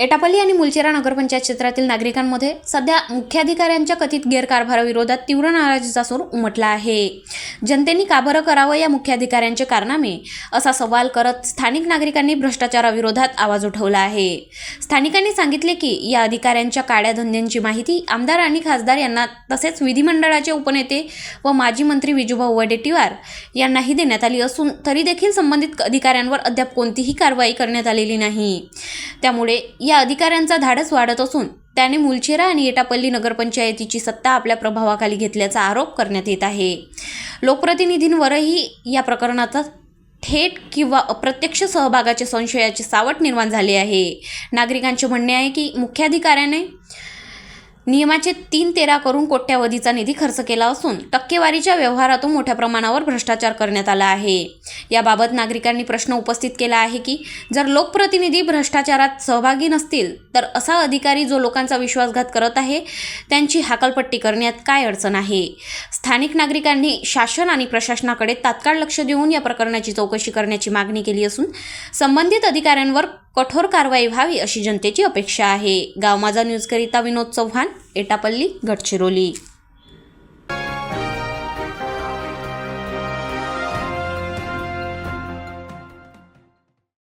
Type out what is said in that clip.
एटापल्ली आणि मुलचेरा नगरपंचायत क्षेत्रातील नागरिकांमध्ये सध्या मुख्याधिकाऱ्यांच्या कथित गैरकारभाराविरोधात तीव्र नाराजीचा सूर उमटला आहे. जनतेने का बरं करावं या मुख्याधिकाऱ्यांचे कारनामे? असा सवाल करत स्थानिक नागरिकांनी भ्रष्टाचाराविरोधात आवाज उठवला आहे. स्थानिकांनी सांगितले की या अधिकाऱ्यांच्या काळ्या धंद्यांची माहिती आमदार आणि खासदार यांना तसेच विधिमंडळाचे उपनेते व माजी मंत्री विजूभाऊ वडेट्टीवार यांनाही देण्यात आली असून तरी देखील संबंधित अधिकाऱ्यांवर अद्याप कोणतीही कारवाई करण्यात आलेली नाही. त्यामुळे या अधिकाऱ्यांचा धाडस वाढत असून त्याने मुलचेरा आणि एटापल्ली नगरपंचायतीची सत्ता आपल्या प्रभावाखाली घेतल्याचा आरोप करण्यात येत आहे. लोकप्रतिनिधींवरही या प्रकरणाचा थेट किंवा अप्रत्यक्ष सहभागाचे संशयाचे सावट निर्माण झाले आहे. नागरिकांचे म्हणणे आहे की मुख्याधिकाऱ्याने नियमाचे तीन तेरा करून कोट्यावधीचा निधी खर्च केला असून टक्केवारीच्या व्यवहारातून मोठ्या प्रमाणावर भ्रष्टाचार करण्यात आला आहे. याबाबत नागरिकांनी प्रश्न उपस्थित केला आहे की जर लोकप्रतिनिधी भ्रष्टाचारात सहभागी नसतील तर असा अधिकारी जो लोकांचा विश्वासघात करत आहे त्यांची हाकलपट्टी करण्यात काय अडचण आहे? स्थानिक नागरिकांनी शासन आणि प्रशासनाकडे तात्काळ लक्ष देऊन या प्रकरणाची चौकशी करण्याची मागणी केली असून संबंधित अधिकाऱ्यांवर कठोर कारवाई व्हावी अशी जनतेची अपेक्षा आहे. गाव माझा न्यूजकरिता विनोद चव्हाण एटापल्ली गडचिरोली.